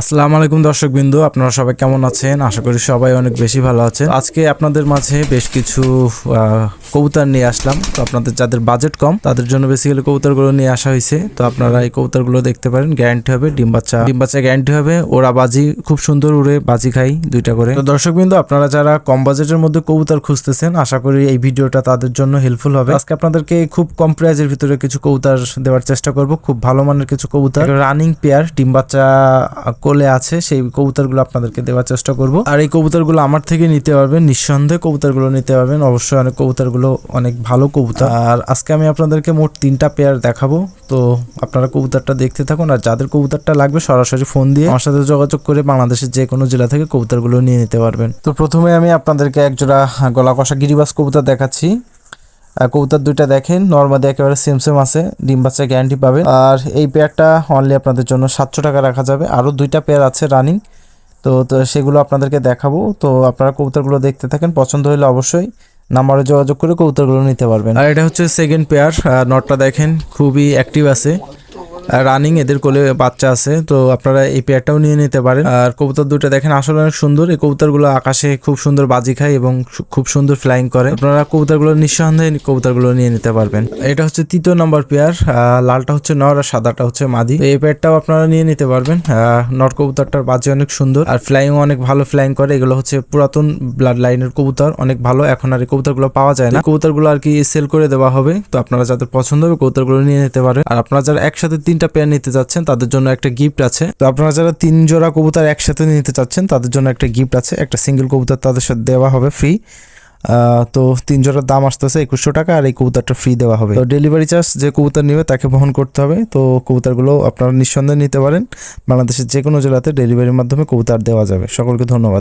আসসালামু আলাইকুম দর্শক বিন্দু আপনারা সবাই কেমন আছেন? আশা করি সবাই অনেক বেশি ভালো আছেন। আজকে আপনাদের মাঝে বেশ কিছু কবুতর নিয়ে আসলাম। তো আপনাদের যাদের বাজেট কম, তাদের জন্য বেসিক্যালি কবুতরগুলো নিয়ে আসা হয়েছে। তো আপনারা এই কবুতরগুলো দেখতে পারেন গ্যারান্টি হবে ডিম বাচ্চা। ডিম বাচ্চা গ্যারান্টি হবে, ওরা বাজি খুব সুন্দর উড়ে বাজি খাই দুইটা করে। তো দর্শক বিন্দু আপনারা যারা কম বাজেটের মধ্যে কবুতর খুঁজতেছেন, আশা করি এই ভিডিওটা তাদের জন্য হেল্পফুল হবে। আজকে আপনাদেরকে খুব কম প্রাইজের ভিতরে কিছু কবুতর দেওয়ার চেষ্টা করব, খুব ভালো মানের কিছু কবুতর। রানিং পেয়ার ডিম বাচ্চা কোলে আছে, সেই কবুতরগুলো আপনাদেরকে দেওয়ার চেষ্টা করব। আর এই কবুতরগুলো আমার থেকে নিতে পারবেন, নিঃসন্দেহে কবুতরগুলো নিতে পারবেন। অবশ্যই অনেক কবুতরগুলো অনেক ভালো কবুতর। আর আজকে আমি আপনাদেরকে মোট তিনটা পেয়ার দেখাবো। তো আপনারা কবুতরটা দেখতে থাকুন, আর যাদের কবুতরটা লাগবে সরাসরি ফোন দিয়ে আমার সাথে যোগাযোগ করে বাংলাদেশের যে কোনো জেলা থেকে কবুতরগুলো নিয়ে নিতে পারবেন। তো প্রথমে আমি আপনাদেরকে একজোড়া গলা কষা গিরিবাস কবুতর দেখাচ্ছি। কবুতর দুইটা দেখেন। নর্মালি একেবারে সেম সেম আছে। ডিম বাচ্চা গ্যারান্টি পাবেন। আর এই পেয়ারটা অনলি আপনাদের জন্য সাতশো টাকা রাখা যাবে। আরও দুইটা পেয়ার আছে রানিং তো তো সেগুলো আপনাদেরকে দেখাবো। তো আপনারা কবুতরগুলো দেখতে থাকেন। পছন্দ হলে অবশ্যই নাম্বারে যোগাযোগ করে কবুতরগুলো নিতে পারবেন। আর এটা হচ্ছে সেকেন্ড পেয়ার নটটা দেখেন, খুবই অ্যাক্টিভ আছে। রানিং এদের কোলে বাচ্চা আছে, তো আপনারা এই পেয়ারটাও নিয়ে নিতে পারেন। আর কবুতর দুটো দেখেন, আসলে অনেক সুন্দর। এই কবুতরগুলো আকাশে খুব সুন্দর বাজি খায় এবং খুব সুন্দর ফ্লাইং করে। আপনারা কবুতরগুলো নিঃসন্দেহে কবুতরগুলো নিয়ে নিতে পারবেন। এটা হচ্ছে তৃতীয় নম্বর পেয়ার লালটা হচ্ছে নর আর সাদাটা হচ্ছে মাদি। এই পেয়ারটাও আপনারা নিয়ে নিতে পারবেন। নর কবুতরটার বাজি অনেক সুন্দর আর ফ্লাইং অনেক ভালো ফ্লাইং করে। এগুলো হচ্ছে পুরাতন ব্লাড লাইনের কবুতর, অনেক ভালো। এখন আর এই কবুতরগুলো পাওয়া যায় না। কবুতরগুলো আর কি সেল করে দেওয়া হবে। তো আপনারা যাদের পছন্দ হবে কবুতরগুলো নিয়ে নিতে পারেন। আর আপনারা যারা একসাথে তিনটা পেয়ার নিতে চাচ্ছেন, তাদের জন্য একটা গিফট আছে। তো আপনারা যারা তিন জোড়া কবুতর একসাথে নিতে চাচ্ছেন, তাদের জন্য একটা গিফট আছে। একটা সিঙ্গেল কবুতর তাদের সাথে দেওয়া হবে ফ্রি তো তিন জোড়ার দাম আসতেছে একুশশো টাকা আর এই কবুতরটা ফ্রি দেওয়া হবে। তো ডেলিভারি চার্জ যে কবুতর নেবে তাকে বহন করতে হবে। তো কবুতরগুলো আপনারা নিঃসন্দেহে নিতে পারেন। বাংলাদেশের যে কোনো জেলাতে ডেলিভারির মাধ্যমে কবুতর দেওয়া যাবে। সকলকে ধন্যবাদ।